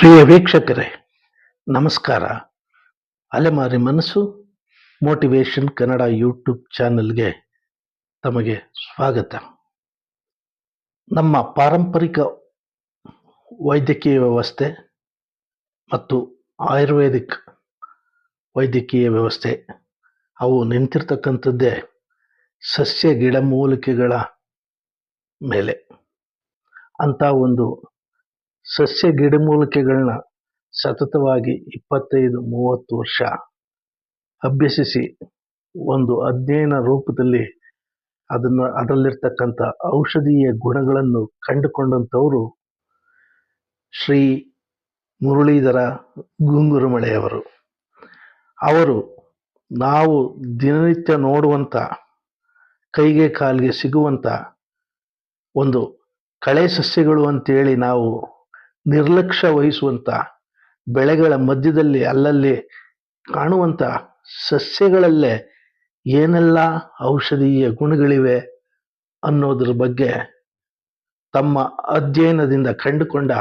ಪ್ರಿಯ ವೀಕ್ಷಕರೇ, ನಮಸ್ಕಾರ. ಅಲೆಮಾರಿ ಮನಸ್ಸು ಮೋಟಿವೇಶನ್ ಕನ್ನಡ ಯೂಟ್ಯೂಬ್ ಚಾನೆಲ್ಗೆ ತಮಗೆ ಸ್ವಾಗತ. ನಮ್ಮ ಪಾರಂಪರಿಕ ವೈದ್ಯಕೀಯ ವ್ಯವಸ್ಥೆ ಮತ್ತು ಆಯುರ್ವೇದಿಕ್ ವೈದ್ಯಕೀಯ ವ್ಯವಸ್ಥೆ, ಅವು ನಿಂತಿರ್ತಕ್ಕಂಥದ್ದೇ ಸಸ್ಯ ಗಿಡಮೂಲಿಕೆಗಳ ಮೇಲೆ. ಅಂಥ ಒಂದು ಸಸ್ಯ ಗಿಡಮೂಲಿಕೆಗಳನ್ನ ಸತತವಾಗಿ ಇಪ್ಪತ್ತೈದು, ಮೂವತ್ತು ವರ್ಷ ಅಭ್ಯಸಿಸಿ ಒಂದು ಅಧ್ಯಯನ ರೂಪದಲ್ಲಿ ಅದನ್ನು ಅದರಲ್ಲಿರ್ತಕ್ಕಂಥ ಔಷಧೀಯ ಗುಣಗಳನ್ನು ಕಂಡುಕೊಂಡಂಥವರು ಶ್ರೀ ಮುರಳೀಧರ ಗುಂಗುರುಮಳೆಯವರು. ಅವರು ನಾವು ದಿನನಿತ್ಯ ನೋಡುವಂಥ, ಕೈಗೆ ಕಾಲಿಗೆ ಸಿಗುವಂಥ ಒಂದು ಕಳೆ ಸಸ್ಯಗಳು ಅಂತೇಳಿ ನಾವು ನಿರ್ಲಕ್ಷ್ಯ ವಹಿಸುವಂಥ ಬೆಳೆಗಳ ಮಧ್ಯದಲ್ಲಿ ಅಲ್ಲಲ್ಲಿ ಕಾಣುವಂಥ ಸಸ್ಯಗಳಲ್ಲೇ ಏನೆಲ್ಲ ಔಷಧೀಯ ಗುಣಗಳಿವೆ ಅನ್ನೋದ್ರ ಬಗ್ಗೆ ತಮ್ಮ ಅಧ್ಯಯನದಿಂದ ಕಂಡುಕೊಂಡ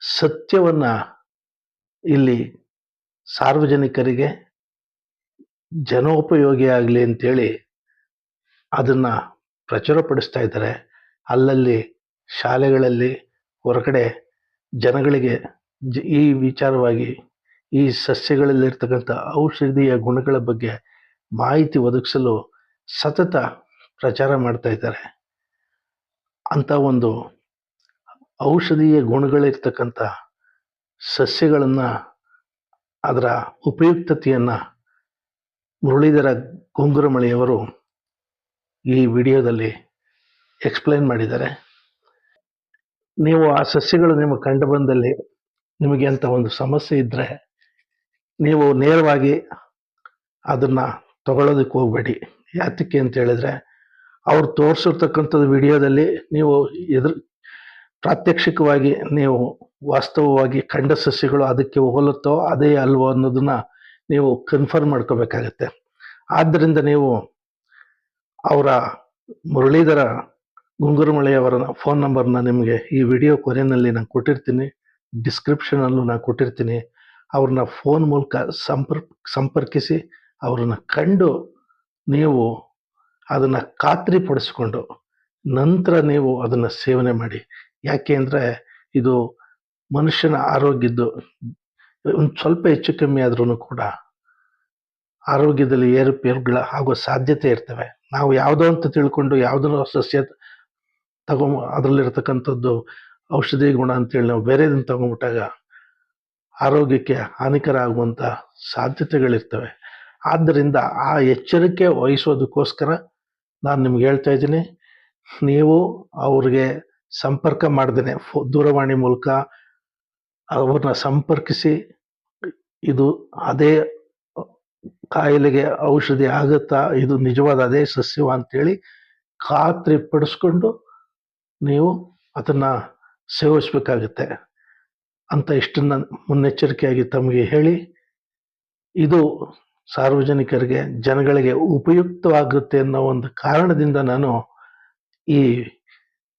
ಸತ್ಯವನ್ನ ಇಲ್ಲಿ ಸಾರ್ವಜನಿಕರಿಗೆ ಜನೋಪಯೋಗಿ ಆಗಲಿ ಅಂತೇಳಿ ಅದನ್ನ ಪ್ರಚುರಪಡಿಸ್ತಾ ಇದ್ದಾರೆ. ಅಲ್ಲಲ್ಲಿ ಶಾಲೆಗಳಲ್ಲಿ ಹೊರಗಡೆ ಜನಗಳಿಗೆ ಈ ವಿಚಾರವಾಗಿ ಈ ಸಸ್ಯಗಳಲ್ಲಿರ್ತಕ್ಕಂಥ ಔಷಧೀಯ ಗುಣಗಳ ಬಗ್ಗೆ ಮಾಹಿತಿ ಒದಗಿಸಲು ಸತತ ಪ್ರಚಾರ ಮಾಡ್ತಾ ಇದ್ದಾರೆ. ಅಂಥ ಒಂದು ಔಷಧೀಯ ಗುಣಗಳಿರ್ತಕ್ಕಂಥ ಸಸ್ಯಗಳನ್ನು ಅದರ ಉಪಯುಕ್ತತೆಯನ್ನು ಮುರಳೀಧರ ಗುಂಗುರಮಳಿಯವರು ಈ ವಿಡಿಯೋದಲ್ಲಿ ಎಕ್ಸ್ಪ್ಲೈನ್ ಮಾಡಿದ್ದಾರೆ. ನೀವು ಆ ಸಸ್ಯಗಳು ನಿಮಗೆ ಕಂಡು ಬಂದಲ್ಲಿ ನಿಮಗೆ ಅಂತ ಒಂದು ಸಮಸ್ಯೆ ಇದ್ದರೆ ನೀವು ನೇರವಾಗಿ ಅದನ್ನ ತಗೊಳ್ಳೋದಕ್ಕೆ ಹೋಗಬೇಡಿ. ಯಾತಕ್ಕೆ ಅಂತ ಹೇಳಿದ್ರೆ ಅವ್ರು ತೋರಿಸಿರ್ತಕ್ಕಂಥದ್ದು ವಿಡಿಯೋದಲ್ಲಿ ನೀವು ಎದುರು ಪ್ರಾತ್ಯಕ್ಷಿಕವಾಗಿ ನೀವು ವಾಸ್ತವವಾಗಿ ಕಂಡ ಸಸ್ಯಗಳು ಅದಕ್ಕೆ ಹೋಲುತ್ತೋ ಅದೇ ಅಲ್ವೋ ಅನ್ನೋದನ್ನ ನೀವು ಕನ್ಫರ್ಮ್ ಮಾಡ್ಕೋಬೇಕಾಗತ್ತೆ. ಆದ್ದರಿಂದ ನೀವು ಅವರ ಮುರಳೀಧರ ಗುಂಗುರುಮಳೆಯವರ ಫೋನ್ ನಂಬರ್ನ ನಿಮಗೆ ಈ ವಿಡಿಯೋ ಕೊನೆಯಲ್ಲಿ ನಾನು ಕೊಟ್ಟಿರ್ತೀನಿ. ಡಿಸ್ಕ್ರಿಪ್ಷನಲ್ಲೂ ನಾನು ಕೊಟ್ಟಿರ್ತೀನಿ. ಅವ್ರನ್ನ ಫೋನ್ ಮೂಲಕ ಸಂಪರ್ಕ ಸಂಪರ್ಕಿಸಿ, ಅವ್ರನ್ನ ಕಂಡು ನೀವು ಅದನ್ನು ಖಾತ್ರಿಪಡಿಸಿಕೊಂಡು ನಂತರ ನೀವು ಅದನ್ನು ಸೇವನೆ ಮಾಡಿ. ಯಾಕೆ ಅಂದರೆ ಇದು ಮನುಷ್ಯನ ಆರೋಗ್ಯದ್ದು ಒಂದು ಸ್ವಲ್ಪ ಹೆಚ್ಚು ಕಮ್ಮಿ ಆದ್ರೂ ಕೂಡ ಆರೋಗ್ಯದಲ್ಲಿ ಏರುಪೇರುಗಳ ಆಗೋ ಸಾಧ್ಯತೆ ಇರ್ತವೆ. ನಾವು ಯಾವುದೋ ಅಂತ ತಿಳ್ಕೊಂಡು ಯಾವುದೋ ಸಸ್ಯ ತಗೊ ಅದರಲ್ಲಿರ್ತಕ್ಕಂಥದ್ದು ಔಷಧಿ ಗುಣ ಅಂತೇಳಿ ನಾವು ಬೇರೆದನ್ನು ತಗೊಂಡ್ಬಿಟ್ಟಾಗ ಆರೋಗ್ಯಕ್ಕೆ ಹಾನಿಕರ ಆಗುವಂಥ ಸಾಧ್ಯತೆಗಳಿರ್ತವೆ. ಆದ್ದರಿಂದ ಆ ಎಚ್ಚರಿಕೆ ವಹಿಸೋದಕ್ಕೋಸ್ಕರ ನಾನು ನಿಮ್ಗೆ ಹೇಳ್ತಾ ಇದ್ದೀನಿ, ನೀವು ಅವ್ರಿಗೆ ಸಂಪರ್ಕ ಮಾಡ್ದೇನೆ, ಫೋ ದೂರವಾಣಿ ಮೂಲಕ ಅವ್ರನ್ನ ಸಂಪರ್ಕಿಸಿ, ಇದು ಅದೇ ಕಾಯಿಲೆಗೆ ಔಷಧಿ ಆಗುತ್ತಾ, ಇದು ನಿಜವಾದ ಅದೇ ಸಸ್ಯವ ಅಂತೇಳಿ ಖಾತ್ರಿ ಪಡಿಸ್ಕೊಂಡು ನೀವು ಅದನ್ನ ಸೇವಿಸಬೇಕಾಗುತ್ತೆ. ಅಂತ ಇಷ್ಟನ್ನ ಮುನ್ನೆಚ್ಚರಿಕೆಯಾಗಿ ತಮಗೆ ಹೇಳಿ, ಇದು ಸಾರ್ವಜನಿಕರಿಗೆ, ಜನಗಳಿಗೆ ಉಪಯುಕ್ತವಾಗುತ್ತೆ ಅನ್ನೋ ಒಂದು ಕಾರಣದಿಂದ ನಾನು ಈ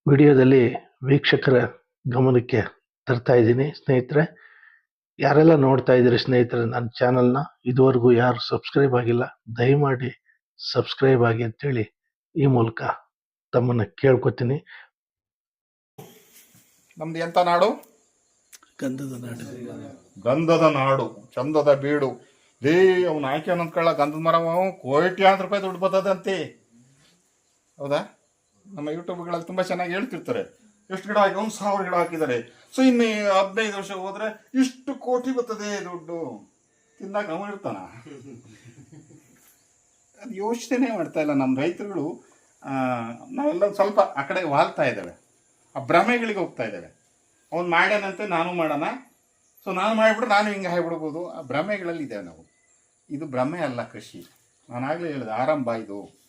ವಿಡಿಯೋದಲ್ಲಿ ವೀಕ್ಷಕರ ಗಮನಕ್ಕೆ ತರ್ತಾ ಇದ್ದೀನಿ. ಸ್ನೇಹಿತರೆ, ಯಾರೆಲ್ಲ ನೋಡ್ತಾ ಇದ್ದೀರಿ ಸ್ನೇಹಿತರೆ ನನ್ನ ಚಾನಲ್ನ, ಇದುವರೆಗೂ ಯಾರು ಸಬ್ಸ್ಕ್ರೈಬ್ ಆಗಿಲ್ಲ, ದಯಮಾಡಿ ಸಬ್ಸ್ಕ್ರೈಬ್ ಆಗಿ ಅಂತೇಳಿ ಈ ಮೂಲಕ ತಮ್ಮನ್ನು ಕೇಳ್ಕೊತೀನಿ. ನಮ್ದು ಎಂತ ನಾಡು? ಗಂಧದ ನಾಡು. ಗಂಧದ ನಾಡು ಚಂದದ ಬೀಡು. ದೇ ಅವ್ನು ಆಯ್ಕೆ ಅನ್ನೋದ್ಕೊಳ್ಳ ಗಂಧದ ಮರ ಕೋಟ್ಯಾಂತರ ರೂಪಾಯಿ ದುಡ್ಡು ಬರ್ತದಂತೆ. ಹೌದಾ? ನಮ್ಮ ಯೂಟ್ಯೂಬ್ಗಳಲ್ಲಿ ತುಂಬಾ ಚೆನ್ನಾಗಿ ಹೇಳ್ತಿರ್ತಾರೆ. ಎಷ್ಟು ಗಿಡ ಹಾಕಿ ಒಂದು ಸಾವಿರ ಗಿಡ ಹಾಕಿದ್ದಾರೆ. ಸೊ ಇನ್ನು ಹದಿನೈದು ವರ್ಷ ಹೋದ್ರೆ ಇಷ್ಟು ಕೋಟಿ ಬರ್ತದೆ ದುಡ್ಡು. ತಿಂದಾಗ ಅವನು ಇರ್ತಾನ. ಅದು ಯೋಚನೆ ಮಾಡ್ತಾ ಇಲ್ಲ ನಮ್ಮ ರೈತರುಗಳು. ಆ, ನಾವೆಲ್ಲ ಒಂದ್ ಸ್ವಲ್ಪ ಆ ಕಡೆ ವಾಲ್ತಾ ಇದ್ದೇವೆ. ಆ ಭ್ರಮೆಗಳಿಗೆ ಹೋಗ್ತಾ ಇದ್ದೇವೆ. ಅವ್ನು ಮಾಡ್ಯಾನಂತೆ, ನಾನು ಮಾಡೋಣ. ಸೊ ನಾನು ಮಾಡಿಬಿಟ್ರೆ ನಾನು ಹಿಂಗೆ ಆಗಿಬಿಡ್ಬೋದು. ಆ ಭ್ರಮೆಗಳಲ್ಲಿ ಇದ್ದೇವೆ ನಾವು. ಇದು ಭ್ರಮೆ ಅಲ್ಲ ಕೃಷಿ. ನಾನು ಆಗಲೇ ಹೇಳಿದೆ, ಆರಂಭ ಇದು.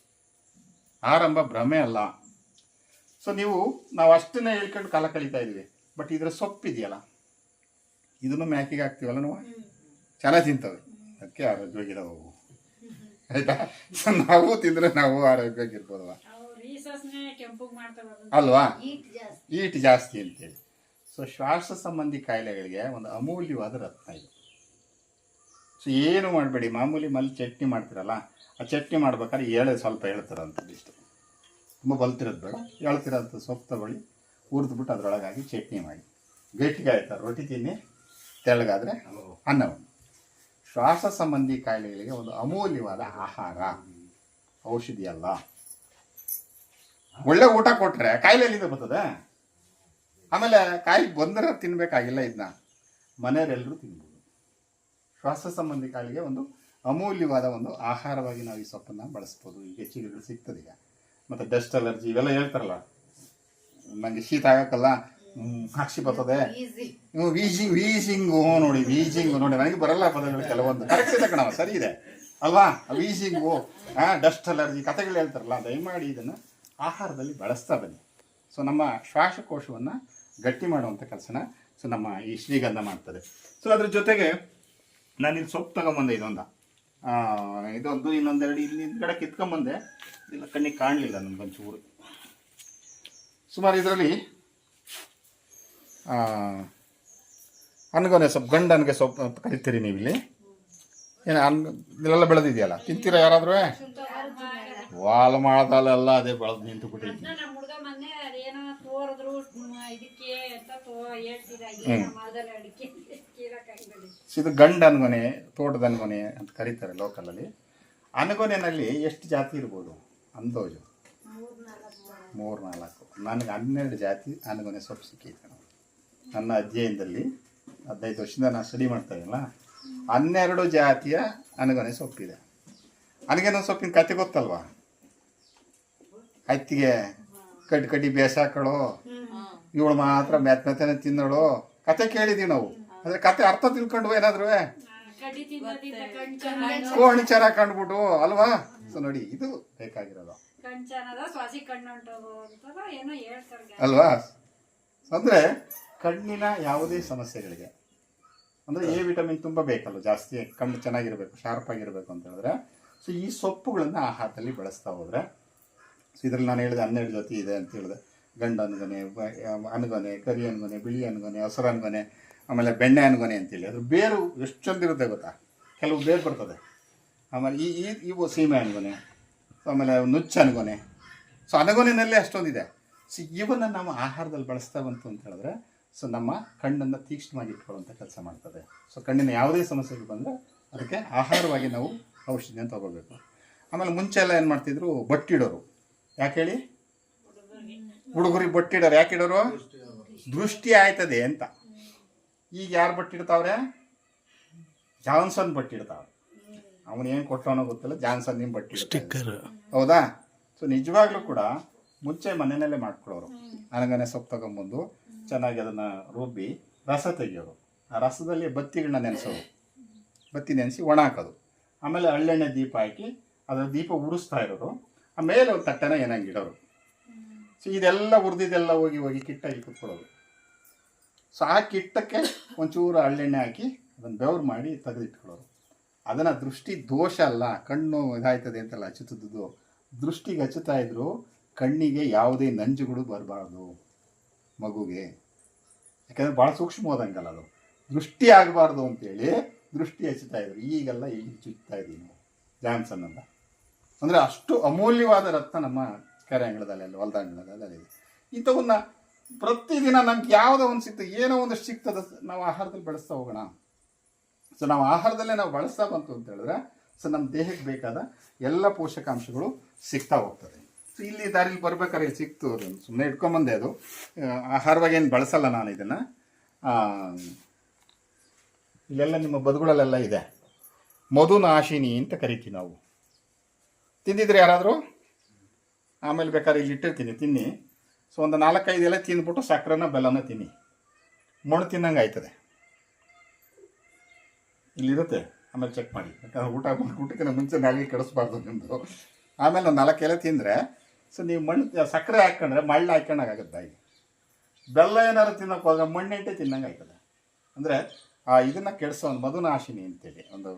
ಆರಂಭ ಭ್ರಮೆ ಅಲ್ಲ. ಸೊ ನೀವು, ನಾವು ಅಷ್ಟನ್ನೇ ಹೇಳ್ಕೊಂಡು ಕಾಲ ಕಳೀತಾ ಇದ್ವಿ ಬಟ್ ಇದರ ಸೊಪ್ಪಿದೆಯಲ್ಲ? ಇದನ್ನು ಮ್ಯಾಕಿಗೆ ಹಾಕ್ತೀವಲ್ಲ ನಾವು? ಚೆನ್ನಾಗಿ ತಿಂತವೆ. ಅದಕ್ಕೆ ಆರೋಗ್ಯವಾಗಿರೋವು. ಆಯ್ತಾ? ಸೊ ನಾವು ತಿಂದರೆ ನಾವು ಆರೋಗ್ಯವಾಗಿರ್ಬೋದವ ಅಲ್ವಾ? ಈಟ್ ಜಾಸ್ತಿ. ಅಂತೇಳಿ. ಸೊ ಶ್ವಾಸ ಸಂಬಂಧಿ ಕಾಯಿಲೆಗಳಿಗೆ ಒಂದು ಅಮೂಲ್ಯವಾದ ರತ್ನ ಇದು. ಸೊ ಏನು ಮಾಡಬೇಡಿ ಮಾಮೂಲಿ ಮಲ್ಲಿ ಚಟ್ನಿ ಮಾಡ್ತೀರಲ್ಲ ಆ ಚಟ್ನಿ ಮಾಡ್ಬೇಕಾದ್ರೆ ಎಳೆ ಸ್ವಲ್ಪ ಹೇಳ್ತಾರಂಥದ್ದು ಇಷ್ಟು. ತುಂಬ ಬಲ್ತಿರೋದು ಬೇಡ ಹೇಳ್ತಿರೋಂಥ ಸೊಪ್ಪು ತಗೊಳ್ಳಿ ಹುರಿದ್ಬಿಟ್ಟು ಅದರೊಳಗಾಗಿ ಚಟ್ನಿ ಮಾಡಿ. ಗಟ್ಟಿಗೆ ಆಯ್ತಾರೆ ರೊಟ್ಟಿ ತಿನ್ನಿ ತೆಳ್ಳಗಾದರೆ ಅನ್ನವನ್ನು ಶ್ವಾಸ ಸಂಬಂಧಿ ಕಾಯಿಲೆಗಳಿಗೆ ಒಂದು ಅಮೂಲ್ಯವಾದ ಆಹಾರ. ಔಷಧಿ ಅಲ್ಲ. ಒಳ್ಳೆ ಊಟ ಕೊಟ್ರೆ ಕಾಯಿಲೆ ಎಲ್ಲಿಂದ ಬರ್ತದೆ. ಆಮೇಲೆ ಕಾಯಿಲೆ ಬಂದರೆ ತಿನ್ಬೇಕಾಗಿಲ್ಲ ಇದನ್ನ. ಮನೆಯವರೆಲ್ಲರೂ ತಿನ್ಬೋದು. ಶ್ವಾಸ ಸಂಬಂಧಿ ಕಾಯಿಲೆಗೆ ಒಂದು ಅಮೂಲ್ಯವಾದ ಒಂದು ಆಹಾರವಾಗಿ ನಾವು ಈ ಸೊಪ್ಪನ್ನು ಬಳಸ್ಬೋದು. ಈಗ ಹೆಚ್ಚಿಗೆ ಸಿಗ್ತದೆ ಈಗ. ಮತ್ತು ಡಸ್ಟ್ ಅಲರ್ಜಿ ಇವೆಲ್ಲ ಹೇಳ್ತಾರಲ್ಲ. ನನಗೆ ಶೀತ ಆಗಕ್ಕಲ್ಲ. ಸಾಕ್ಷಿ ಬರ್ತದೆ. ವೀಜಿಂಗ್ ವೀಜಿಂಗ್ ವೀಸಿಂಗು ನೋಡಿ ವೀಜಿಂಗ್ ನೋಡಿ. ನನಗೆ ಬರಲ್ಲ ಪದಗಳು ಕೆಲವೊಂದು. ಕರೆಕ್ಟ್ ಇದೆ ಕಣವ ಸರಿ ಇದೆ. ಅಲ್ವಾ? ವೀಸಿಂಗು ಹಾಂ ಡಸ್ಟ್ ಅಲರ್ಜಿ ಕಥೆಗಳು ಹೇಳ್ತಾರಲ್ಲ ದಯಮಾಡಿ ಇದನ್ನು ಆಹಾರದಲ್ಲಿ ಬಳಸ್ತಾ ಬನ್ನಿ. ಸೊ ನಮ್ಮ ಶ್ವಾಸಕೋಶವನ್ನು ಗಟ್ಟಿ ಮಾಡುವಂಥ ಕೆಲಸನ ಸೊ ನಮ್ಮ ಈ ಶ್ರೀಗಂಧ ಮಾಡ್ತದೆ. ಸೊ ಅದ್ರ ಜೊತೆಗೆ ನಾನು ಇಲ್ಲಿ ಸೊಪ್ಪು ತಗೊಂಬಂದೆ ಇದೊಂದು. ಇದೊಂದು, ಇನ್ನೊಂದೆರಡು ಇಲ್ಲಿ ಹಿಂದ್ಗಡೆ ಕಿತ್ಕೊಂಬಂದೆ. ಇಲ್ಲ, ಕಣ್ಣಿಗೆ ಕಾಣಲಿಲ್ಲ ನನಗೊಂಚೂರು ಸುಮಾರು ಇದರಲ್ಲಿ ಅನ್ಗೊನೆ ಸೊಪ್ಪು ಗಂಡನಿಗೆ ಸೊಪ್ಪು ಅಂತ ಕರಿತೀರಿ ನೀವು ಇಲ್ಲಿ ಏನು, ಅನ್, ಇಲ್ಲೆಲ್ಲ ಬೆಳೆದಿದೆಯಲ್ಲ? ತಿಂತೀರಾ ಯಾರಾದ್ರೂ? ವಾಲ್ ಮಾಡದಲ್ಲೆಲ್ಲ ಅದೇ ಬೆಳೆದು ನಿಂತು ಬಿಟ್ಟಿದ್ವಿ ನಮ್ಮ ಹುಡುಗ ಮೊನ್ನೆ ಅದೇನೋ ತೋರಿದ್ರು ಇದಕ್ಕೆ ಅಂತ ತೋ ಹೇಳ್ತಿದ ಏನೋ ಮಾಡ್ದಲ್ಲ ಅಡಿಕೆ ಕೀಳಕ್ಕಾಗಿಲ್ಲ ಇದು ಗಂಡ ಅನ್ಗೊನೆ ತೋಟದ ಅನ್ಗೊನೆ ಅಂತ ಕರೀತಾರೆ ಲೋಕಲಲ್ಲಿ ಅನ್ಗೊನೆನಲ್ಲಿ ಎಷ್ಟು ಜಾತಿ ಇರ್ಬೋದು? ಅಂದೋಜು? ಮೂರು ನಾಲ್ಕು ನನಗೆ ಹನ್ನೆರಡು ಜಾತಿ ಅನ್ಗೊನೆ ಸೊಪ್ಪು ಸಿಕ್ಕಿತ್ತು. ನನ್ನ ಅಧ್ಯಯನದಲ್ಲಿ ಹದಿನೈದು ವರ್ಷದಿಂದ ನಾನು ಸ್ಟಡಿ ಮಾಡ್ತಾ ಹನ್ನೆರಡು ಜಾತಿಯ ಅನಗನೆ ಸೊಪ್ಪಿದೆ. ಅನಗೆನ ಸೊಪ್ಪಿನ ಕತೆ ಗೊತ್ತಲ್ವಾ? ಹತ್ತಿಗೆ ಕಡ್ಡಿ ಕಡ್ಡಿ ಬೇಸಾಕಳು ಇವಳು ಮಾತ್ರ ಮೆತ್ತ ಮೆತ್ತನೆ ತಿನ್ನಳು. ಕತೆ ಕೇಳಿದೀವಿ ನಾವು. ಅಂದ್ರೆ ಕತೆ ಅರ್ಥ ತಿಳ್ಕೊಂಡು ಏನಾದ್ರು? ಕಣ್ ಚರ ಕಂಡ್ಬಿಟ್ಟು ಅಲ್ವಾ? ಸೊ ನೋಡಿ ಇದು ಬೇಕಾಗಿರೋದು. ಅಲ್ವಾ? ಅಂದ್ರೆ ಕಣ್ಣಿನ ಯಾವುದೇ ಸಮಸ್ಯೆಗಳಿಗೆ ಅಂದ್ರೆ ಎ ವಿಟಮಿನ್ ತುಂಬ ಬೇಕಲ್ಲ ಜಾಸ್ತಿ ಕಣ್ಣು ಚೆನ್ನಾಗಿರ್ಬೇಕು ಶಾರ್ಪ್ ಆಗಿರ್ಬೇಕು ಅಂತ ಹೇಳಿದ್ರೆ. ಸೊ ಈ ಸೊಪ್ಪುಗಳನ್ನ ಆಹಾರದಲ್ಲಿ ಬಳಸ್ತಾ ಹೋದ್ರೆ ಸೊ ಇದ್ರಲ್ಲಿ ನಾನು ಹೇಳಿದೆ ಹನ್ನೆರಡು ಜೊತೆ ಇದೆ ಅಂತ ಹೇಳಿದೆ. ಗಂಡ ಅನ್ಗೊನೆ ಅನ್ಗೊನೆ, ಕರಿ ಅನ್ಗೊನೆ, ಬಿಳಿ ಅನ್ಗೊನೆ, ಹಸಿರು ಅನ್ಗೊನೆ, ಆಮೇಲೆ ಬೆಣ್ಣೆ ಅನ್ಗೊನೆ ಅಂತೇಳಿ ಅದ್ರ ಬೇರು ಎಷ್ಟು ಚಂದ ಇರುತ್ತೆ ಗೊತ್ತಾ? ಕೆಲವು ಬೇರು ಬರ್ತದೆ. ಆಮೇಲೆ ಈ ಈ, ಇವು ಸೀಮೆ ಅನ್ಗೊನೆ, ಆಮೇಲೆ ನುಚ್ಚು ಅನ್ಗೊನೆ. ಸೊ ಅನಗೊನೆಯಲ್ಲೇ ಅಷ್ಟೊಂದಿದೆ. ಸೊ ಇವನ್ನು ನಾವು ಆಹಾರದಲ್ಲಿ ಬಳಸ್ತಾ ಬಂತು ಅಂತ ಹೇಳಿದ್ರೆ ಸೊ ನಮ್ಮ ಕಣ್ಣನ್ನು ತೀಕ್ಷ್ಣವಾಗಿ ಇಟ್ಕೊಳ್ಳುವಂಥ ಕೆಲಸ ಮಾಡ್ತದೆ. ಸೊ ಕಣ್ಣಿನ ಯಾವುದೇ ಸಮಸ್ಯೆಗೆ ಬಂದರೆ ಅದಕ್ಕೆ ಆಹಾರವಾಗಿ ನಾವು ಔಷಧಿಯನ್ನು ತಗೋಬೇಕು ಆಮೇಲೆ ಮುಂಚೆ ಎಲ್ಲ ಏನು ಮಾಡ್ತಿದ್ರು? ಬಟ್ಟಿಡೋರು ಯಾಕೆ ಹೇಳಿ? ಹುಡುಗರಿಗೆ ಬಟ್ಟಿಡೋರು ಯಾಕೆ ಇಡೋರು? ದೃಷ್ಟಿ ಆಯ್ತದೆ ಅಂತ. ಈಗ ಯಾರು ಬಟ್ಟಿಡ್ತಾವ್ರೆ ಜಾನ್ಸನ್ ಬಟ್ಟಿಡ್ತಾವ್ರೆ ಅವನು ಏನು ಕೊಟ್ಟವನೋ ಗೊತ್ತಿಲ್ಲ ಜಾನ್ಸನ್ ನಿಮ್ಮ ಬಟ್ಟಿ ಸ್ಟಿಕ್ಕರ್ ಹೌದಾ? ಸೊ ನಿಜವಾಗ್ಲೂ ಕೂಡ ಮುಂಚೆ ಮನೆಯಲ್ಲೇ ಮಾಡ್ಕೊಳ್ಳೋರು ಅನಗನೆ ಸೊಪ್ಪು ತಗೊಂಬಂದು ಚೆನ್ನಾಗಿ ಅದನ್ನು ರುಬ್ಬಿ ರಸ ತೆಗಿಯೋರು. ಆ ರಸದಲ್ಲಿ ಬತ್ತಿಗಳನ್ನ ನೆನೆಸೋರು. ಬತ್ತಿ ನೆನೆಸಿ ಒಣ ಹಾಕೋದು. ಆಮೇಲೆ ಹಳ್ಳೆಣ್ಣೆ ದೀಪ ಹಾಕಿ ಅದರ ದೀಪ ಉಡಿಸ್ತಾ ಇರೋರು. ಆಮೇಲೆ ಒಂದು ತಟ್ಟೆನ ಏನಂಗೆ ಇಡೋರು. ಸೊ ಇದೆಲ್ಲ ಹುರಿದಿದ್ದೆಲ್ಲ ಹೋಗಿ ಹೋಗಿ ಕಿಟ್ಟಾಗಿ ಕುತ್ಕೊಳ್ಳೋದು. ಸೊ ಆ ಕಿಟ್ಟಕ್ಕೆ ಒಂಚೂರು ಹಳ್ಳೆಣ್ಣೆ ಹಾಕಿ ಅದನ್ನು ಬೆವ್ರು ಮಾಡಿ ತೆಗೆದಿಟ್ಕೊಳ್ಳೋರು. ಅದನ್ನು ದೃಷ್ಟಿ ದೋಷ ಅಲ್ಲ, ಕಣ್ಣು ಇದಾಯ್ತದೆ ಅಂತೆಲ್ಲ ಹಚ್ಚುತ್ತಿದ್ದು ದೃಷ್ಟಿಗೆ ಹಚ್ಚುತ್ತಾ ಇದ್ರು ಕಣ್ಣಿಗೆ ಯಾವುದೇ ನಂಜುಗಳು ಬರಬಾರ್ದು ಮಗುಗೆ. ಯಾಕಂದ್ರೆ ಭಾಳ ಸೂಕ್ಷ್ಮವಾದಂಗಲ್ಲ ಅದು. ದೃಷ್ಟಿ ಆಗಬಾರ್ದು ಅಂತೇಳಿ ದೃಷ್ಟಿ ಹಚ್ಚುತ್ತಾ ಇದ್ರು. ಈಗೆಲ್ಲ ಈಗ ಚುಚ್ತಾ ನಾವು ಜಾನ್ಸನ್ ಅಂತ. ಅಂದರೆ ಅಷ್ಟು ಅಮೂಲ್ಯವಾದ ರತ್ನ ನಮ್ಮ ಕೆರೆ ಅಂಗಳದಲ್ಲಿ ಅಲ್ಲಿ ಹೊಲದ ಅಂಗಳದಲ್ಲಿ ಇದೆ. ಇಂಥವನ್ನ ಪ್ರತಿದಿನ ನಮ್ಗೆ ಯಾವುದೋ ಒಂದು ಸಿಗ್ತದೆ ಏನೋ ಒಂದಷ್ಟು ಸಿಕ್ತದ, ನಾವು ಆಹಾರದಲ್ಲಿ ಬೆಳೆಸ್ತಾ ಹೋಗೋಣ. ಸೊ ನಾವು ಆಹಾರದಲ್ಲೇ ನಾವು ಬಳಸ್ತಾ ಬಂತು ಅಂತ ಹೇಳಿದ್ರೆ ಸೊ ನಮ್ಮ ದೇಹಕ್ಕೆ ಬೇಕಾದ ಎಲ್ಲ ಪೋಷಕಾಂಶಗಳು ಸಿಗ್ತಾ ಹೋಗ್ತದೆ. ಸೊ ಇಲ್ಲಿ ದಾರಿಲಿ ಬರ್ಬೇಕಾದ್ರೆ ಸಿಕ್ತು ಅದನ್ನು ಸುಮ್ಮನೆ ಇಟ್ಕೊಂಬಂದೆ ಅದು. ಆಹಾರವಾಗಿ ಏನು ಬಳಸಲ್ಲ ನಾನು ಇದನ್ನು. ಇಲ್ಲೆಲ್ಲ ನಿಮ್ಮ ಬದುಗಳಲ್ಲೆಲ್ಲ ಇದೆ. ಮಧುನಾಶಿನಿ ಅಂತ ಕರಿತೀವಿ ನಾವು. ತಿಂದಿದ್ರೆ ಯಾರಾದರೂ? ಆಮೇಲೆ ಬೇಕಾದ್ರೆ ಇಲ್ಲಿ ಇಟ್ಟಿರ್ತೀನಿ, ತಿನ್ನಿ. ಸೊ ಒಂದು ನಾಲ್ಕೈದು ಎಲೆ ತಿಂದ್ಬಿಟ್ಟು ಸಕ್ಕರೆನ, ಬೆಲ್ಲನ ತಿನ್ನಿ. ಮಣ್ಣು ತಿನ್ನಂಗೆ ಆಯ್ತದೆ. ಇಲ್ಲಿರುತ್ತೆ ಆಮೇಲೆ ಚೆಕ್ ಮಾಡಿ. ಯಾಕಂದ್ರೆ ಊಟ ಊಟಕ್ಕಿಂತ ಮುಂಚೆ ನಾಳೆ ಕೆಡಿಸ್ಬಾರ್ದು ನಿಮ್ಮದು ಆಮೇಲೆ ಒಂದು ನಾಲ್ಕು ಎಲೆ ತಿಂದರೆ ಸೊ ನೀವು ಮಣ್ಣು ಸಕ್ಕರೆ ಹಾಕ್ಕೊಂಡ್ರೆ ಮಳ್ಳ ಹಾಕ್ಕೊಂಡಾಗತ್ತೆ ಬಾಯಿ ಬೆಲ್ಲ ಏನಾದ್ರು ತಿನ್ನೋಕೆ ಹೋದ್ರೆ ಮಣ್ಣೆಂಟೆ ತಿನ್ನಂಗೆ ಆಯ್ತದೆ. ಅಂದರೆ, ಆ ಇದನ್ನು ಕೆಡಿಸೋ ಒಂದು ಮಧುನಾಶಿನಿ ಅಂತೇಳಿ, ಒಂದು,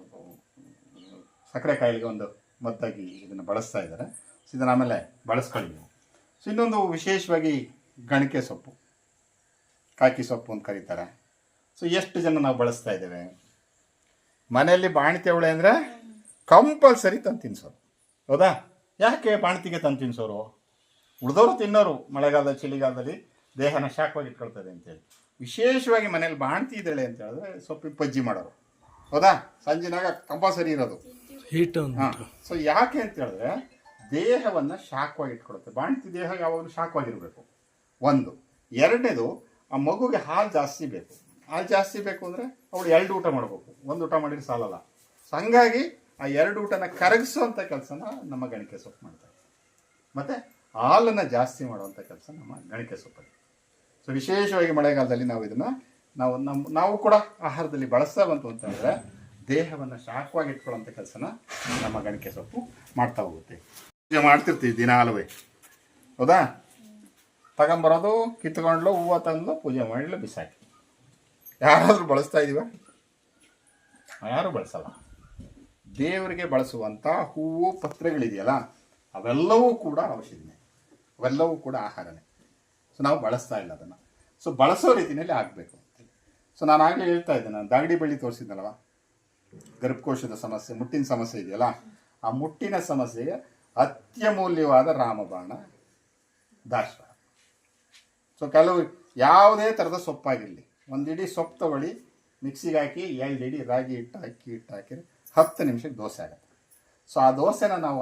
ಸಕ್ಕರೆ ಕಾಯಿಲೆಗೆ ಒಂದು ಮದ್ದಾಗಿ ಇದನ್ನು ಬಳಸ್ತಾ ಇದ್ದಾರೆ. ಸೊ ಇದನ್ನು ಆಮೇಲೆ ಬಳಸ್ಕೊಳ್ಳಿ ನೀವು. ಸೊ ಇನ್ನೊಂದು ವಿಶೇಷವಾಗಿ ಗಣಿಕೆ ಸೊಪ್ಪು. ಕಾಕಿ ಸೊಪ್ಪು ಅಂತ ಕರೀತಾರೆ. ಸೊ ಎಷ್ಟು ಜನ ನಾವು ಬಳಸ್ತಾ ಇದ್ದೇವೆ? ಮನೆಯಲ್ಲಿ ಬಾಣತಿ ಅವಳೆ ಅಂದರೆ ಕಂಪಲ್ಸರಿ ತಂದು ತಿನ್ಸೋರು ಹೌದಾ? ಯಾಕೆ ಬಾಣತಿಗೆ ತಂದು ತಿನ್ಸೋರು ಉಳಿದವರು ತಿನ್ನೋರು ಮಳೆಗಾಲದ ಚಳಿಗಾಲದಲ್ಲಿ ದೇಹನ ಶಾಖವಾಗಿ ಇಟ್ಕೊಳ್ತದೆ ಅಂತೇಳಿ ವಿಶೇಷವಾಗಿ ಮನೇಲಿ ಬಾಣ್ತಿ ಇದ್ದಾಳೆ ಅಂತ ಹೇಳಿದ್ರೆ ಸೊಪ್ಪಿನ ಪಜ್ಜಿ ಮಾಡೋರು. ಹೌದಾ? ಸಂಜೆನಾಗ ಕಂಪಲ್ಸರಿ ಇರೋದು. ಹೀಟ್ ಸೊ ಯಾಕೆ ಅಂತ ಹೇಳಿದ್ರೆ ದೇಹವನ್ನು ಶಾಖವಾಗಿ ಇಟ್ಕೊಡುತ್ತೆ. ಬಾಣಂತಿ ದೇಹ ಯಾವಾಗಲೂ ಶಾಖವಾಗಿರಬೇಕು. ಒಂದು. ಎರಡನೇದು, ಆ ಮಗುಗೆ ಹಾಲು ಜಾಸ್ತಿ ಬೇಕು. ಹಾಲು ಜಾಸ್ತಿ ಬೇಕು ಅಂದರೆ ಅವಳು ಎರಡು ಊಟ ಮಾಡಬೇಕು. ಒಂದು ಊಟ ಮಾಡಿದ್ರೆ ಸಾಲಲ್ಲ. ಸೊ ಹಂಗಾಗಿ ಆ ಎರಡು ಊಟನ ಕರಗಿಸುವಂಥ ಕೆಲಸನ ನಮ್ಮ ಗಣಿಕೆ ಸೊಪ್ಪು ಮಾಡ್ತಾರೆ. ಮತ್ತು ಹಾಲನ್ನು ಜಾಸ್ತಿ ಮಾಡುವಂಥ ಕೆಲಸ ನಮ್ಮ ಗಣಿಕೆ ಸೊಪ್ಪಲ್ಲಿ. ಸೊ ವಿಶೇಷವಾಗಿ ಮಳೆಗಾಲದಲ್ಲಿ ನಾವು ಇದನ್ನು ನಾವು ನಮ್ಮ ನಾವು ಕೂಡ ಆಹಾರದಲ್ಲಿ ಬಳಸ್ತಾ ಬಂತು ಅಂತಂದರೆ ದೇಹವನ್ನು ಶಾಖವಾಗಿ ಇಟ್ಕೊಳ್ಳೋಂಥ ಕೆಲಸನ ನಮ್ಮ ಗಣಿಕೆ ಸೊಪ್ಪು ಮಾಡ್ತಾ ಹೋಗುತ್ತೆ. ಪೂಜೆ ಮಾಡ್ತಿರ್ತೀವಿ ದಿನಾಲುವೆ ಹೌದಾ? ತಗೊಂಬರೋದು, ಕಿತ್ಕೊಂಡ್ಲು, ಹೂವು ತಂದು ಪೂಜೆ ಮಾಡಲು, ಬಿಸಾಕಿ. ಯಾರಾದರೂ ಬಳಸ್ತಾ ಇದೀವ? ಯಾರು ಬಳಸಲ್ಲ. ದೇವರಿಗೆ ಬಳಸುವಂಥ ಹೂವು, ಪತ್ರೆಗಳಿದೆಯಲ್ಲ, ಅವೆಲ್ಲವೂ ಕೂಡ ಔಷಧಿನೇ. ಅವೆಲ್ಲವೂ ಕೂಡ ಆಹಾರನೇ. ಸೊ ನಾವು ಬಳಸ್ತಾ ಇಲ್ಲ ಅದನ್ನು. ಸೊ ಬಳಸೋ ರೀತಿಯಲ್ಲಿ ಆಗಬೇಕು ಸೊ ನಾನು ಆಗಲೇ ಹೇಳ್ತಾ ಇದ್ದೆ, ನಾನು ದಾಗಡಿ ಬಳ್ಳಿ ತೋರಿಸಿದ್ನಲ್ವ? ಗರ್ಭಕೋಶದ ಸಮಸ್ಯೆ, ಮುಟ್ಟಿನ ಸಮಸ್ಯೆ ಇದೆಯಲ್ಲ, ಆ ಮುಟ್ಟಿನ ಸಮಸ್ಯೆಗೆ ಅತ್ಯಮೂಲ್ಯವಾದ ರಾಮಬಾಣ ದಾಶ್ವ ಸೊ ಕೆಲವು ಯಾವುದೇ ಥರದ ಸೊಪ್ಪಾಗಿರಲಿ ಒಂದು ಇಡೀ ಸೊಪ್ಪು ತಗೊಳ್ಳಿ ಮಿಕ್ಸಿಗೆ ಹಾಕಿ ಎರಡು ಇಡೀ ರಾಗಿ ಹಿಟ್ಟು ಅಕ್ಕಿ ಹಿಟ್ಟು ಹಾಕಿದ್ರೆ ಹತ್ತು ನಿಮಿಷಕ್ಕೆ ದೋಸೆ ಆಗುತ್ತೆ. ಸೊ ಆ ದೋಸೆನ ನಾವು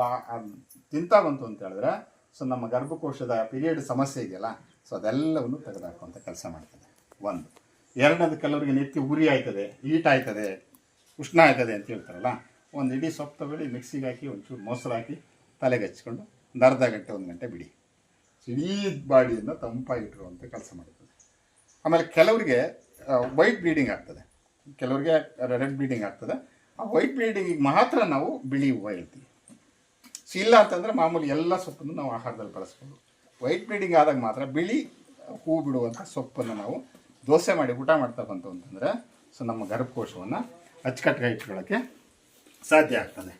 ತಿಂತಾ ಬಂತು ಅಂತ ಹೇಳಿದ್ರೆ ಸೊ ನಮ್ಮ ಗರ್ಭಕೋಶದ ಪೀರಿಯಡ್ ಸಮಸ್ಯೆ ಇದೆಯಲ್ಲ ಸೊ ಅದೆಲ್ಲವನ್ನು ತೆಗೆದುಹಾಕುವಂಥ ಕೆಲಸ ಮಾಡ್ತದೆ. ಒಂದು. ಎರಡನೇದು, ಕೆಲವರಿಗೆ ನಿತ್ಯ ಉರಿ ಆಯ್ತದೆ ಈಟ್ ಆಯ್ತದೆ ಉಷ್ಣ ಆಯ್ತದೆ ಅಂತ ಹೇಳ್ತಾರಲ್ಲ, ಒಂದು ಇಡೀ ಸೊಪ್ಪು ತಗೊಳ್ಳಿ ಮಿಕ್ಸಿಗೆ ಹಾಕಿ ಒಂಚೂರು ಮೊಸರು ಹಾಕಿ ತಲೆಗೆ ಹಚ್ಕೊಂಡು ಅರ್ಧ ಗಂಟೆ, ಒಂದು ಗಂಟೆ ಬಿಡಿ. ಇಡೀ ಬಾಡಿಯನ್ನು ತಂಪಾಗಿಟ್ಟಿರುವಂಥ ಕೆಲಸ ಮಾಡ್ತದೆ. ಆಮೇಲೆ ಕೆಲವರಿಗೆ ವೈಟ್ ಬ್ಲೀಡಿಂಗ್ ಆಗ್ತದೆ. ಕೆಲವರಿಗೆ ರೆಡ್ ಬ್ಲೀಡಿಂಗ್ ಆಗ್ತದೆ. ಆ ವೈಟ್ ಬ್ಲೀಡಿಂಗಿಗೆ ಮಾತ್ರ ನಾವು ಬಿಳಿ ಹೂವು ಹೇಳ್ತೀವಿ. ಸೊ ಇಲ್ಲ ಅಂತಂದರೆ ಮಾಮೂಲಿ ಎಲ್ಲ ಸೊಪ್ಪನ್ನು ನಾವು ಆಹಾರದಲ್ಲಿ ಬಳಸ್ಬೋದು. ವೈಟ್ ಬ್ಲೀಡಿಂಗ್ ಆದಾಗ ಮಾತ್ರ ಬಿಳಿ ಹೂ ಬಿಡುವಂಥ ಸೊಪ್ಪನ್ನು ನಾವು ದೋಸೆ ಮಾಡಿ ಊಟ ಮಾಡ್ತಾ ಬಂತು ಅಂತಂದರೆ, ಸೊ ನಮ್ಮ ಗರ್ಭಕೋಶವನ್ನು ಅಚ್ಚುಕಟ್ಟಾಗಿ ಇಟ್ಕೊಳ್ಳೋಕ್ಕೆ ಸಾಧ್ಯ ಆಗ್ತದೆ.